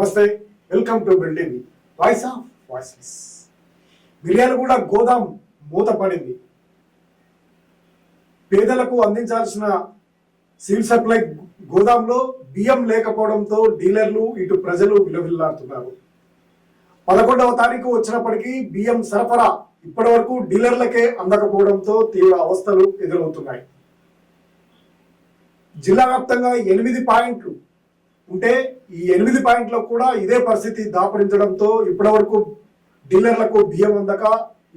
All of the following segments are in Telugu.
నమస్తే welcome to building. Voice of voiceless Miryalaguda గోదాం మూతపడింది పేదలకు అందించాల్సిన సివిల్ సప్లై గోదాంలో బియ్యం లేకపోవడంతో డీలర్లు ఇటు ప్రజలు విలవిల్లాడుతున్నారు. పదకొండవ తారీఖు వచ్చినప్పటికీ బియ్యం సరఫరా ఇప్పటి వరకు డీలర్లకే అందకపోవడంతో తీవ్ర అవస్థలు ఎదురవుతున్నాయి. జిల్లా వ్యాప్తంగా ఎనిమిది పాయింట్లు ఉంటే ఈ ఎనిమిది పాయింట్లో కూడా ఇదే పరిస్థితి దాపరించడంతో ఇప్పటి వరకు డీలర్లకు బియ్యం అందక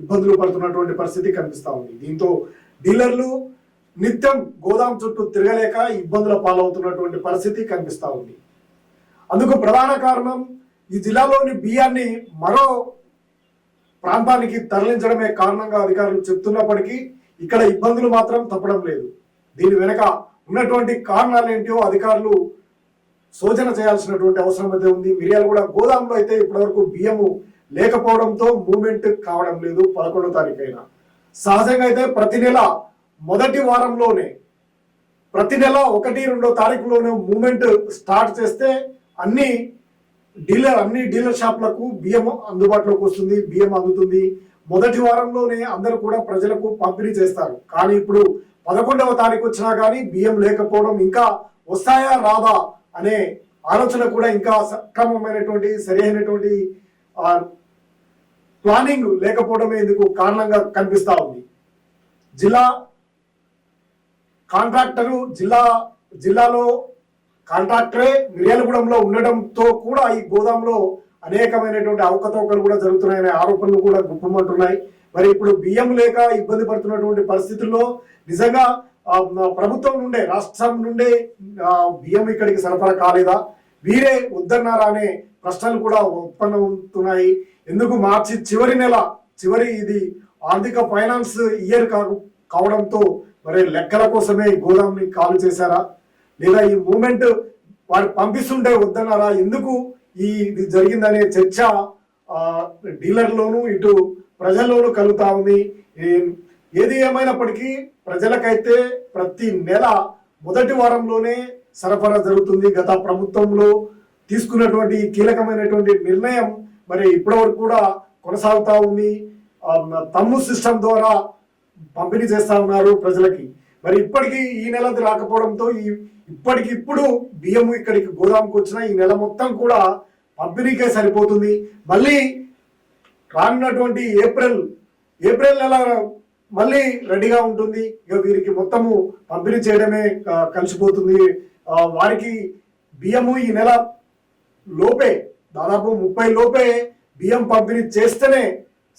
ఇబ్బందులు పడుతున్నటువంటి పరిస్థితి కనిపిస్తూ ఉంది. దీంతో డీలర్లు నిత్యం గోదాం చుట్టూ తిరగలేక ఇబ్బందుల పాలవుతున్నటువంటి పరిస్థితి కనిపిస్తూ ఉంది. అందుకు ప్రధాన కారణం ఈ జిల్లాలోని బియ్యాన్ని మరో ప్రాంతానికి తరలించడమే కారణంగా అధికారులు చెప్తున్నప్పటికీ ఇక్కడ ఇబ్బందులు మాత్రం తప్పడం లేదు. దీని వెనక ఉన్నటువంటి కారణాలు ఏంటో అధికారులు శోధన చేయాల్సినటువంటి అవసరం అయితే ఉంది. మిరియాలు కూడా గోదాంలో అయితే ఇప్పటివరకు బియ్యము లేకపోవడంతో మూమెంట్ కావడం లేదు పదకొండో తారీఖు అయినా సహజంగా అయితే ప్రతి నెల మొదటి వారంలోనే ప్రతి నెల ఒకటి రెండో తారీఖులోనే మూమెంట్ స్టార్ట్ చేస్తే అన్ని డీలర్ అన్ని డీలర్ షాప్లకు బియ్యం అందుబాటులోకి వస్తుంది బియ్యం అందుతుంది. మొదటి వారంలోనే అందరూ కూడా ప్రజలకు పంపిణీ చేస్తారు. కానీ ఇప్పుడు పదకొండవ తారీఖు వచ్చినా కానీ బియ్యం లేకపోవడం ఇంకా వస్తాయా రాదా అనే ఆలోచన కూడా ఇంకా సక్రమమైనటువంటి సరైనటువంటి ప్లానింగ్ లేకపోవడమే ఇందుకు కారణంగా కనిపిస్తూ ఉంది. జిల్లా కాంట్రాక్టరు జిల్లా జిల్లాలో కాంట్రాక్టరే మిర్యాలగూడెంలో ఉండడంతో కూడా ఈ గోదాంలో అనేకమైనటువంటి అవకతవకలు కూడా జరుగుతున్నాయనే ఆరోపణలు కూడా గుప్పమంటున్నాయి. మరి ఇప్పుడు బియ్యం లేక ఇబ్బంది పడుతున్నటువంటి పరిస్థితుల్లో నిజంగా ప్రభుత్వం నుండే రాష్ట్రం నుండే బియ్యం ఇక్కడికి సరఫరా కాలేదా? వీరే వద్దన్నారా అనే ప్రశ్నలు కూడా ఉత్పన్నమవుతున్నాయి. ఎందుకు మార్చి చివరి నెల చివరి ఇది ఆర్థిక ఫైనాన్స్ ఇయర్ కాదు కావడంతో మరి లెక్కల కోసమే గోదాంని కాలు చేశారా? లేదా ఈ మూమెంట్ వారు పంపిస్తుంటే వద్దన్నారా ఎందుకు ఈ ఇది జరిగిందనే చర్చ డీలర్లోను ఇటు ప్రజల్లోనూ కలుగుతా ఉంది. ఏది ఏమైనప్పటికీ ప్రజలకైతే ప్రతి నెల మొదటి వారంలోనే సరఫరా జరుగుతుంది. గత ప్రభుత్వంలో తీసుకున్నటువంటి కీలకమైనటువంటి నిర్ణయం మరి ఇప్పటివరకు కూడా కొనసాగుతా ఉంది. తమ్ము సిస్టమ్ ద్వారా పంపిణీ చేస్తూ ఉన్నారు ప్రజలకి. మరి ఇప్పటికీ ఈ నెలది రాకపోవడంతో ఈ ఇప్పటికిప్పుడు బియ్యం ఇక్కడికి గోదాంకి వచ్చిన ఈ నెల మొత్తం కూడా పంపిణీకే సరిపోతుంది. మళ్ళీ రానున్నటువంటి ఏప్రిల్ ఏప్రిల్ నెల మళ్ళీ రెడీగా ఉంటుంది. ఇక వీరికి మొత్తము పంపిణీ చేయడమే కలిసిపోతుంది. వారికి బియ్యము ఈ నెల లోపే దాదాపు ముప్పై లోపే బియ్యం పంపిణీ చేస్తేనే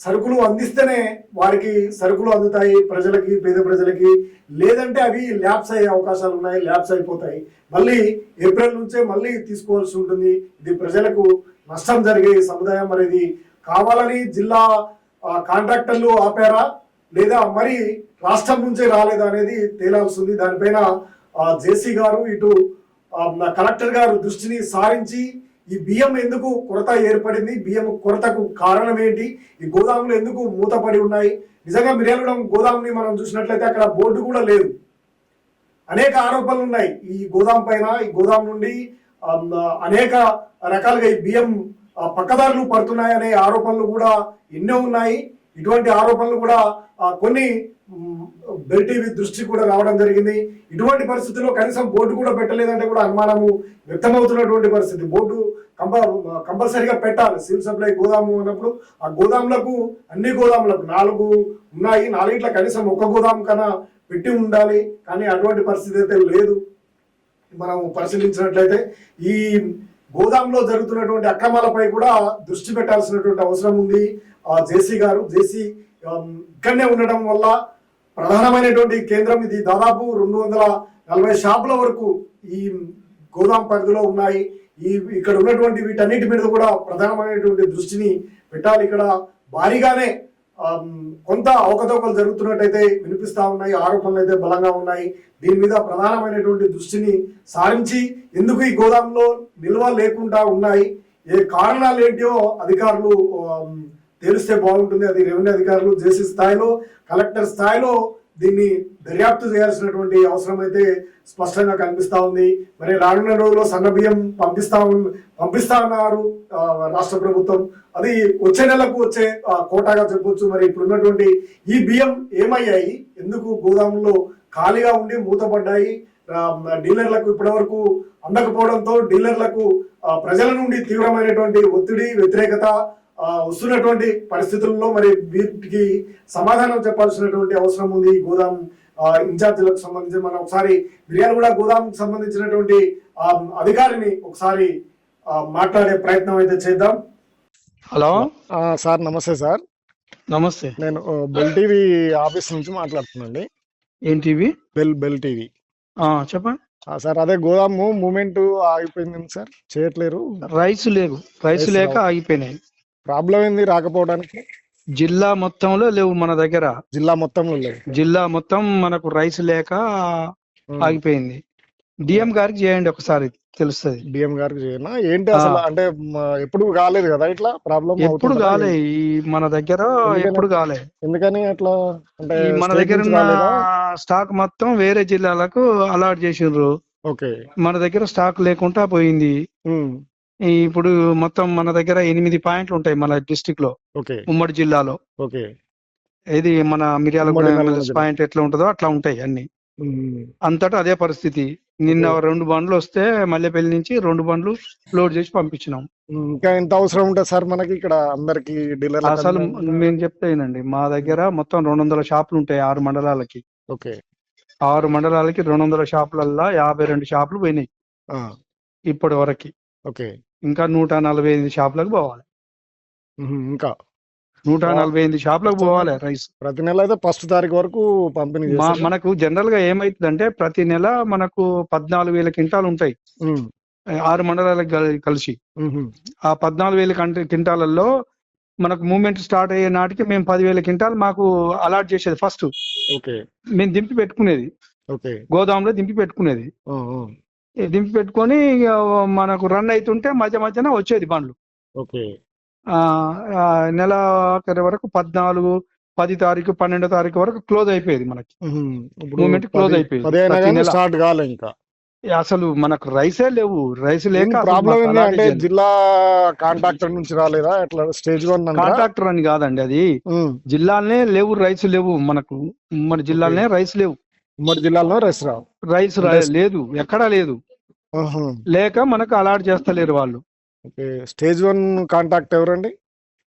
సరుకులు అందిస్తేనే వారికి సరుకులు అందుతాయి. ప్రజలకి పేద ప్రజలకి. లేదంటే అవి ల్యాబ్స్ అయ్యే అవకాశాలు ఉన్నాయి ల్యాబ్స్ అయిపోతాయి. మళ్ళీ ఏప్రిల్ నుంచే మళ్ళీ తీసుకోవాల్సి ఉంటుంది. ఇది ప్రజలకు నష్టం జరిగే సముదాయం అనేది. కావాలని జిల్లా కాంట్రాక్టర్లు ఆపారా? లేదా మరి రాష్ట్రం నుంచే రాలేదా అనేది తేలాల్సింది. దానిపైన జేసీ గారు ఇటు కలెక్టర్ గారు దృష్టిని సారించి ఈ బియ్యం ఎందుకు కొరత ఏర్పడింది బియ్యం కొరతకు కారణం ఏంటి ఈ గోదాములు ఎందుకు మూతపడి ఉన్నాయి? నిజంగా మిర్యాలగూడెం గోదాముని మనం చూసినట్లయితే అక్కడ బోర్డు కూడా లేదు. అనేక ఆరోపణలు ఉన్నాయి ఈ గోదాం పైన. ఈ గోదాం నుండి అనేక రకాలుగా ఈ బియ్యం పక్కదారులు పడుతున్నాయి అనే ఆరోపణలు కూడా ఎన్నో ఉన్నాయి. ఇటువంటి ఆరోపణలు కూడా కొన్ని బెల్టీవీ దృష్టి కూడా రావడం జరిగింది. ఇటువంటి పరిస్థితుల్లో కనీసం బోర్డు కూడా పెట్టలేదంటే కూడా అనుమానము వ్యక్తమవుతున్నటువంటి పరిస్థితి. బోర్డు కంప కంపల్సరీగా పెట్టాలి. సివిల్ సప్లై గోదాము అన్నప్పుడు ఆ గోదాములకు అన్ని గోదాములకు నాలుగు ఉన్నాయి. నాలుగిట్ల కనీసం ఒక్క గోదాం కన్నా పెట్టి ఉండాలి. కానీ అటువంటి పరిస్థితి అయితే లేదు. మనం పరిశీలించినట్లయితే ఈ గోదాంలో జరుగుతున్నటువంటి అక్రమాలపై కూడా దృష్టి పెట్టాల్సినటువంటి అవసరం ఉంది. ఆ జేసీ గారు జేసీ ఇక్కడనే ఉండడం వల్ల ప్రధానమైనటువంటి కేంద్రం ఇది దాదాపు రెండు వందల నలభై షాపుల వరకు ఈ గోదాం పరిధిలో ఉన్నాయి. ఈ ఇక్కడ ఉన్నటువంటి వీటన్నిటి మీద కూడా ప్రధానమైనటువంటి దృష్టిని పెట్టాలి. ఇక్కడ భారీగానే కొంత అవకతవకలు జరుగుతున్నట్టయితే వినిపిస్తా ఉన్నాయి ఆరోపణలు అయితే బలంగా ఉన్నాయి. దీని మీద ప్రధానమైనటువంటి దృష్టిని సారించి ఎందుకు ఈ గోదాంలో నిల్వ లేకుండా ఉన్నాయి ఏ కారణాలు ఏంటో అధికారులు తెలిస్తే బాగుంటుంది అది రెవెన్యూ అధికారులు జేసీ స్థాయిలో కలెక్టర్ స్థాయిలో దీన్ని దర్యాప్తు చేయాల్సినటువంటి అవసరం అయితే స్పష్టంగా కనిపిస్తూ ఉంది. మరి రానున్న రోజుల్లో సన్న బియ్యం పంపిస్తా పంపిస్తా అన్నారు రాష్ట్ర ప్రభుత్వం. అది వచ్చే నెలకు వచ్చే కోటాగా చెప్పొచ్చు. మరి ఇప్పుడున్నటువంటి ఈ బియ్యం ఏమయ్యాయి? ఎందుకు గోదాముల్లో ఖాళీగా ఉండి మూతపడ్డాయి? డీలర్లకు ఇప్పటివరకు అందకపోవడంతో డీలర్లకు ప్రజల నుండి తీవ్రమైనటువంటి ఒత్తిడి వ్యతిరేకత వస్తున్నటువంటి పరిస్థితుల్లో మరి వీటికి సమాధానం చెప్పాల్సినటువంటి అవసరం ఉంది. ఈ గోదాం ఇన్ఛార్జీలకు సంబంధించి మనం ఒకసారి మిర్యాలగూడ గోదాంకి సంబంధించినటువంటి ఆ, అధికారిని ఒకసారి మాట్లాడే ప్రయత్నం అయితే చేద్దాం. హలో. ఆ, సార్ నమస్తే సార్. నమస్తే. నేను బెల్ టీవీ ఆఫీస్ నుంచి మాట్లాడుతున్నాండి. ఏంటివి బెల్ బెల్ టీవీ. ఆ, చెప్పండి. ఆ, సార్ అదే గోదాము మూమెంట్ ఆగిపోయింది సార్? చేయట్లేరు. రైస్ లేవు రైస్ లేక. ఆగిపోయినాయి. ప్రాబ్లం ఏంది రాకపోవడానికి? జిల్లా మొత్తంలో లేవు మన దగ్గర. జిల్లా మొత్తంలో లేవు. జిల్లా మొత్తం మనకు రైస్ లేక. ఆగిపోయింది. డిఎం గారికి చేయండి ఒకసారి తెలుస్తుంది. డిఎం గారికి చేయనా? ఏంటి అసలు అంటే ఎప్పుడు కాలేదు కదా ఇట్లా? ప్రాబ్లం ఎప్పుడు కాలే ఈ మన దగ్గర? ఎప్పుడు కాలే. ఎందుకని అట్లా? అంటే మన దగ్గర ఉన్న? స్టాక్ మొత్తం వేరే జిల్లాలకు అలాట్ చేసిండ్రు. ఓకే. మన దగ్గర స్టాక్ లేకుండా పోయింది. ఇప్పుడు మొత్తం మన దగ్గర ఎనిమిది పాయింట్లు ఉంటాయి మన డిస్టిక్లో ఉమ్మడి జిల్లాలో. ఓకే. ఇది మన మిర్యాల. పాయింట్ ఎట్లా ఉంటుందో అట్లా ఉంటాయి అన్ని. అంతటా అదే పరిస్థితి. నిన్న. రెండు బండ్లు వస్తే మల్లెపల్లి నుంచి రెండు బండ్లు లోడ్ చేసి పంపించినాం. ఇంకా ఎంత అవసరం ఉంటుంది సార్ మనకి ఇక్కడ అందరికి డీలర్ అసలు మేము చెప్తానండి మా దగ్గర మొత్తం రెండు వందల షాపులు ఉంటాయి ఆరు మండలాలకి. ఓకే. ఆరు మండలాలకి రెండు వందల షాపులల్లా యాభై రెండు షాపులు పోయినాయి. ఇప్పటి వరకు. ఓకే. ఇంకా నూట నలభై ఎనిమిది షాపులకు పోవాలి. ఇంకా నూట నలభై ఎనిమిది షాపులకు పోవాలి రైస్. ప్రతి నెల అయితే ఫస్ట్ తారీఖు వరకు పంపిణీ మనకు జనరల్గా ఏమైతుందంటే ప్రతి నెల మనకు పద్నాలుగు వేల క్వింటాలు ఉంటాయి. ఆరు మండలాలకు కల్- కలిసి. ఆ పద్నాలుగు వేల కంట క్వింటాలలో మనకు మూమెంట్ స్టార్ట్ అయ్యే నాటికి మేము పదివేల క్వింటాల్ మాకు అలాట్ చేసేది ఫస్ట్. ఓకే. మేము దింపి పెట్టుకునేది. ఓకే. గోదాంలో దింపి పెట్టుకునేది. దింపి పెట్టుకొని మనకు రన్ అవుతుంటే మధ్య మధ్యన వచ్చేది బండ్లు. ఓకే. నెల ఆఖరి వరకు పద్నాలుగు పది తారీఖు పన్నెండో తారీఖు వరకు క్లోజ్ అయిపోయేది మనకి. మూమెంట్ క్లోజ్ అయిపోయింది. స్టార్ట్ కాలే ఇంకా. అసలు మనకు రైసే లేవు. రైస్ లేక ప్రాబ్లం అంటే. జిల్లా కాంట్రాక్టర్ నుంచి రాలేదా? స్టేజ్ వన్ కాంట్రాక్టర్ అని కాదండి అది. జిల్లాలనే లేవు రైస్ లేవు మనకు. మన జిల్లాలనే రైస్ లేవు. ఉమ్మడి జిల్లాలో రెస్ రావు. రైస్ లేదు ఎక్కడా లేదు. లేక మనకు అలాట్ చేస్తలేరు వాళ్ళు. ఓకే స్టేజ్ వన్ కాంటాక్ట్ ఎవరండి?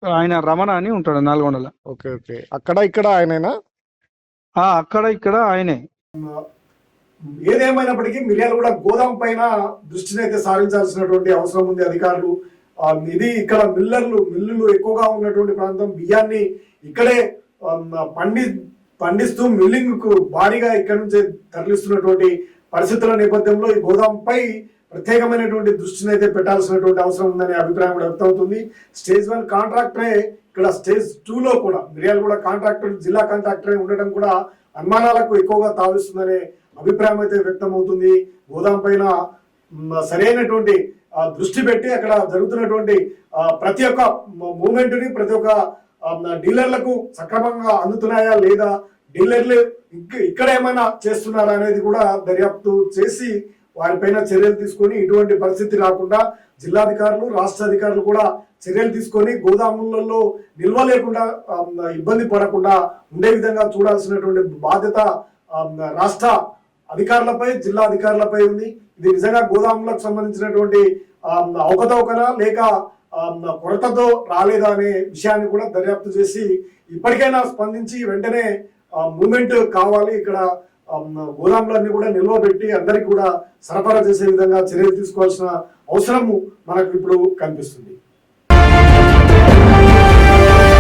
ఆయన రమణ అని ఉంటాడు నల్గొండలో. Okay okay. అక్కడ ఇక్కడ ఆయనైనా? ఆ అక్కడ ఇక్కడ ఆయనే. ఏదేమైనప్పటికీ మిర్యాలు కూడా గోదాం పైన దృష్టిని అయితే సారించాల్సినటువంటి అవసరం ఉంది అధికారులు. ఇది ఇక్కడ మిల్లర్లు మిల్లులు ఎక్కువగా ఉన్నటువంటి ప్రాంతం. బియ్యాన్ని ఇక్కడే పండి పండిస్తూ మిల్లింగ్కు భారీగా ఇక్కడ నుంచే తరలిస్తున్నటువంటి పరిస్థితుల నేపథ్యంలో ఈ గోదాంపై ప్రత్యేకమైనటువంటి దృష్టిని అయితే పెట్టాల్సినటువంటి అవసరం ఉందనే అభిప్రాయం కూడా వ్యక్తమవుతుంది స్టేజ్ వన్ కాంట్రాక్టరే ఇక్కడ స్టేజ్ టూలో కూడా మిర్యాలు కూడా కాంట్రాక్టర్ జిల్లా కాంట్రాక్టరే ఉండటం కూడా అనుమానాలకు ఎక్కువగా తావిస్తుందనే అభిప్రాయం అయితే వ్యక్తం అవుతుంది. గోదాం పైన సరైనటువంటి దృష్టి పెట్టి అక్కడ జరుగుతున్నటువంటి ప్రతి ఒక్క మూమెంట్ని ప్రతి ఒక్క డీలర్లకు సక్రమంగా అందుతున్నాయా లేదా? డీలర్లు ఇక్కడ ఏమైనా చేస్తున్నారా అనేది కూడా దర్యాప్తు చేసి వారిపైన చర్యలు తీసుకొని ఇటువంటి పరిస్థితి రాకుండా జిల్లాధికారులు రాష్ట్ర అధికారులు కూడా చర్యలు తీసుకొని గోదాములలో నిల్వ లేకుండా ఇబ్బంది పడకుండా ఉండే విధంగా చూడాల్సినటువంటి బాధ్యత రాష్ట్ర అధికారులపై జిల్లా అధికారులపై ఉంది. ఇది నిజంగా గోదాములకు సంబంధించినటువంటి అవకతవకన లేక కొరతతో రాలేదా అనే విషయాన్ని కూడా దర్యాప్తు చేసి ఇప్పటికైనా స్పందించి వెంటనే మూమెంట్ కావాలి. ఇక్కడ గోదాములన్నీ కూడా నిల్వ పెట్టి అందరికి కూడా సరఫరా చేసే విధంగా చర్యలు తీసుకోవాల్సిన అవసరము మనకు ఇప్పుడు కనిపిస్తుంది.